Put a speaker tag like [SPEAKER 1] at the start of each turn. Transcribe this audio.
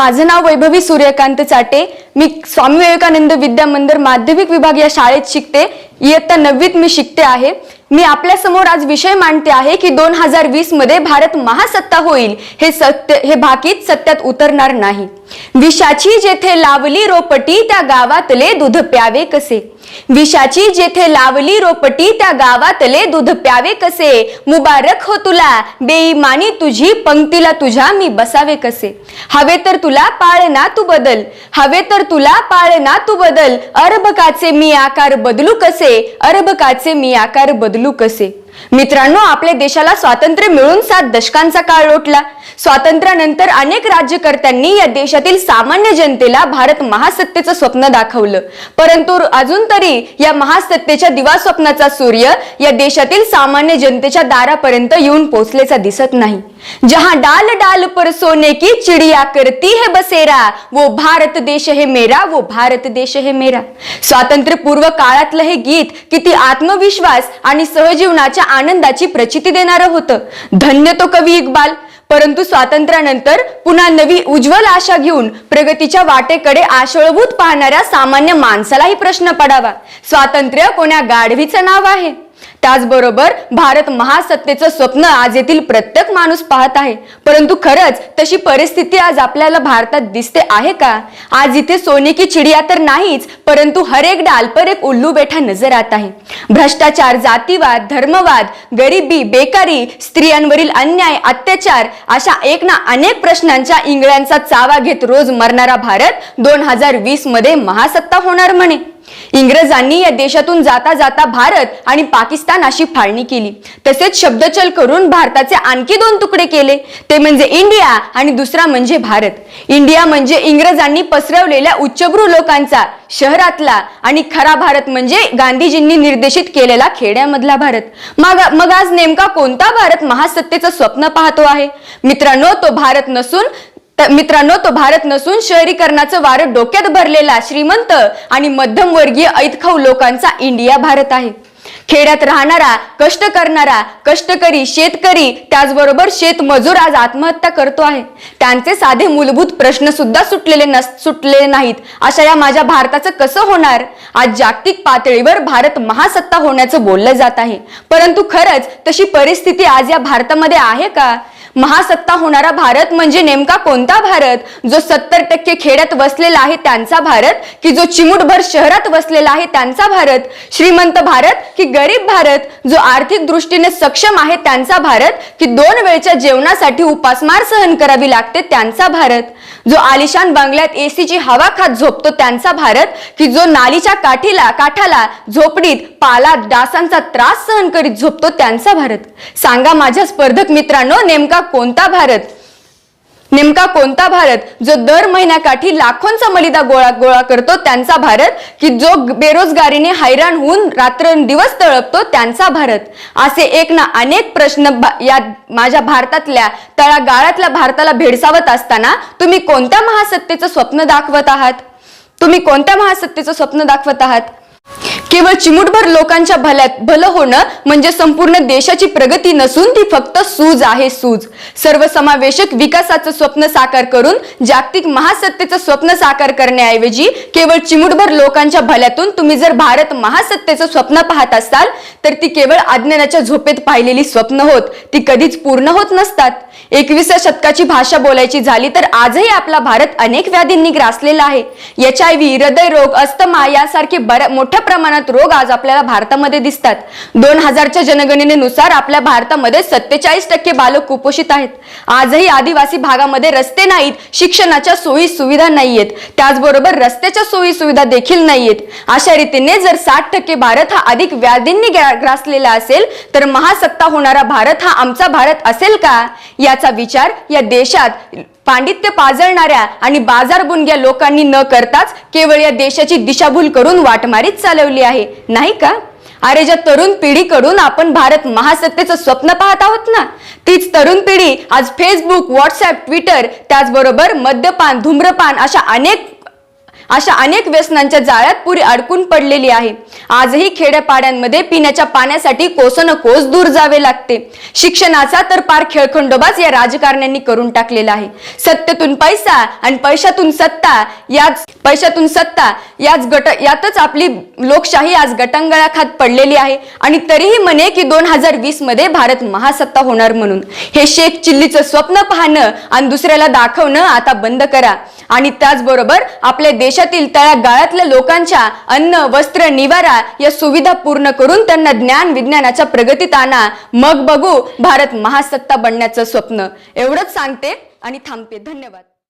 [SPEAKER 1] माझं नाव वैभवी सूर्यकांत चाटे. मी स्वामी विवेकानंद विद्या मंदिर माध्यमिक विभाग या शाळेत शिकते. इयत्ता नववीत मी शिकते आहे. मी आपल्यासमोर आज विषय मांडते आहे की दोन हजार वीसमध्ये भारत महासत्ता होईल हे सत्य हे भाकीत सत्यात उतरणार नाही. विषाची जेथे लावली रोपटी त्या गावातले दूध प्यावे कसे? विषाची जेथे लावली रोपटी त्या गावातले दूध प्यावे कसे? मुबारक हो तुला बेईमानी तुझी पंक्तीला तुझ्या मी बसावे कसे? हवे तर तुला पाळ ना तू बदल हवे तर तुला पाळ ना तू बदल अरबकाचे मी आकार बदलू कसे? अरबकाचे मी आकार बदलू कसे? मित्रांनो आपल्या देशाला स्वातंत्र्य मिळून सात दशकांचा काळ लोटला. स्वातंत्र्यानंतर अनेक राज्यकर्त्यांनी या देशातील सामान्य जनतेला भारत महासत्तेचं स्वप्न दाखवलं. परंतु अजून तरी या महासत्तेच्या दिवा स्वप्नाचा सूर्य या देशातील सामान्य जनतेच्या दारापर्यंत येऊन पोचलेचा दिसत नाही. जहां डाल डाल पर सोने की चिड़िया करती है बसेरा वो भारत देश है मेरा वो भारत देश है मेरा. स्वातंत्र्य पूर्व काळातलं हे गीत किती आत्मविश्वास आणि सहजीवनाच्या आनंदाची प्रचिती देणारं होतं. धन्य तो कवी इक्बाल. परंतु स्वातंत्र्यानंतर पुन्हा नवी उज्ज्वल आशा घेऊन प्रगतीच्या वाटेकडे आशळभूत पाहणाऱ्या सामान्य माणसालाही प्रश्न पडावा. स्वातंत्र्य कोण्या गाढवीचं नाव आहे? त्याचबरोबर भारत महासत्तेचं स्वप्न आज येथील प्रत्येक माणूस पाहत आहे. परंतु खरंच तशी परिस्थिती आज आपल्याला भारतात दिसते आहे का? आज इथे सोने की चिडिया तर नाहीच परंतु हर एक डाल पर एक उल्लू बैठा नजर आता है भ्रष्टाचार जातीवाद धर्मवाद गरिबी बेकारी स्त्रियांवरील अन्याय अत्याचार अशा एक ना अनेक प्रश्नांच्या इंगळ्यांचा चावा घेत रोज मरणारा भारत दोन हजार वीसमध्ये महासत्ता होणार म्हणे. इंग्रजांनी या देशातून जाता जाता भारत आणि पाकिस्तान अशी फाळणी केली. तसेच शब्दचल करून भारताचे आणखी दोन तुकडे केले. ते म्हणजे इंडिया आणि दुसरा म्हणजे भारत. इंडिया म्हणजे इंग्रजांनी पसरवलेल्या उच्चभ्रू लोकांचा शहरातला आणि खरा भारत म्हणजे गांधीजींनी निर्देशित केलेला खेड्यामधला भारत. मग मग आज नेमका कोणता भारत महासत्तेचं स्वप्न पाहतो आहे? मित्रांनो तो भारत नसून तर मित्रांनो तो भारत नसून शहरीकरणाचं वारं डोक्यात भरलेला श्रीमंत आणि मध्यमवर्गीय ऐतखाऊ लोकांचा इंडिया भारत आहे. खेड्यात राहणारा कष्ट करणारा कष्टकरी शेतकरी त्याचबरोबर शेतमजूर आज आत्महत्या करतो आहे. त्यांचे साधे मूलभूत प्रश्न सुद्धा सुटलेले नस सुटलेले नाहीत. अशा या माझ्या भारताचं कसं होणार? आज जागतिक पातळीवर भारत महासत्ता होण्याचं बोललं जात आहे. परंतु खरंच तशी परिस्थिती आज या भारतामध्ये आहे का? महासत्ता होणारा भारत म्हणजे नेमका कोणता भारत? जो सत्तर टक्के खेड्यात वसलेला आहे त्यांचा भारत? की जो चिमुटभर शहरात वसलेला आहे त्यांचा भारत? श्रीमंत भारत की गरीब भारत? जो आर्थिक दृष्टीने सक्षम आहे त्यांचा भारत? की दोन वेळच्या जेवणासाठी उपासमार सहन करावी लागते त्यांचा भारत? जो आलिशान बंगल्यात एसीची हवा खात झोपतो त्यांचा भारत की जो नालीच्या काठीला काठाला झोपडीत पाला डासांचा त्रास सहन करीत झोपतो त्यांचा भारत. सांगा माझ्या स्पर्धक मित्रांनो नेमका कोणता भारत? नेमका कोणता भारत जो दर महिन्याकाठी लाखोंचा मलिदा गोळा गोळा करतो त्यांचा भारत? की जो बेरोजगारीने हैराण होऊन रात्र दिवस तळपतो त्यांचा भारत? असे एक ना अनेक प्रश्न या माझ्या भारतातल्या तळागाळातल्या भारताला भेडसावत असताना तुम्ही कोणत्या महासत्तेचं स्वप्न दाखवत आहात? तुम्ही कोणत्या महासत्तेचं स्वप्न दाखवत आहात? केवळ चिमुटभर लोकांच्या भल्यात भलं होणं म्हणजे संपूर्ण देशाची प्रगती नसून ती फक्त सूज आहे सूज. सर्वसमावेशक विकासाचं स्वप्न साकार करून जागतिक महासत्तेचं स्वप्न साकार करण्याऐवजी केवळ चिमुटभर लोकांच्या भल्यातून तुम्ही जर भारत महासत्तेचं स्वप्न पाहत असाल तर ती केवळ अज्ञानाच्या झोपेत पाहिलेली स्वप्न होत. ती कधीच पूर्ण होत नसतात. एकविसा शतकाची भाषा बोलायची झाली तर आजही आपला भारत अनेक व्याधींनी ग्रासलेला आहे. एच आय व्ही हृदयरोग अस्थमा यासारखे बऱ्या मोठ्या प्रमाणात रोग आज आपल्याला भारतामध्ये दिसतात. दोन हजारच्या जनगणनेनुसार आपल्या भारतामध्ये सत्तेचाळीस टक्के बालक कुपोषित आहेत. आजही आदिवासी भागामध्ये रस्ते नाहीत शिक्षणाच्या सोयी सुविधा नाहीयेत. त्याचबरोबर रस्त्याच्या सोयी सुविधा देखील नाहीयेत. अशा रीतीने जर साठ टक्के भारत हा अधिक व्याधींनी ग्रासलेला असेल तर महासत्ता होणारा भारत हा आमचा भारत असेल का? याचा विचार या देशात पांडित्य पाजळणाऱ्या आणि बाजार बुनग्या लोकांनी न करताच केवळ या देशाची दिशाभूल करून वाटमारीच चालवली आहे. नाही का? अरे ज्या तरुण पिढीकडून आपण भारत महासत्तेचं स्वप्न पाहत आहोत ना तीच तरुण पिढी आज फेसबुक व्हॉट्सअप ट्विटर त्याचबरोबर मद्यपान धूम्रपान अशा अनेक अशा अनेक व्यसनांच्या जाळ्यात पुरी अडकून पडलेली आहे. आजही खेड्यापाड्यांमध्ये पिण्याच्या पाण्यासाठी कोसन कोस दूर जावे लागते. शिक्षणाचा तर पार खेळखंडोबाच या राजकारण्यांनी करून टाकलेला आहे. सत्तेतून पैसा आणि पैशातून सत्ता याच पैशातून सत्ता याच गट यातच आपली लोकशाही आज गटांगळाखात पडलेली आहे. आणि तरीही म्हणे की दोन हजार वीसमध्ये भारत महासत्ता होणार म्हणून. हे शेख चिल्लीचं स्वप्न पाहणं आणि दुसऱ्याला दाखवणं आता बंद करा. आणि त्याचबरोबर आपल्या देशातील तळागाळातल्या लोकांच्या अन्न वस्त्र निवारा या सुविधा पूर्ण करून त्यांना ज्ञान विज्ञानाच्या प्रगतीत आणा. मग बघू भारत महासत्ता बनण्याचं स्वप्न. एवढंच सांगते आणि थांबते. धन्यवाद.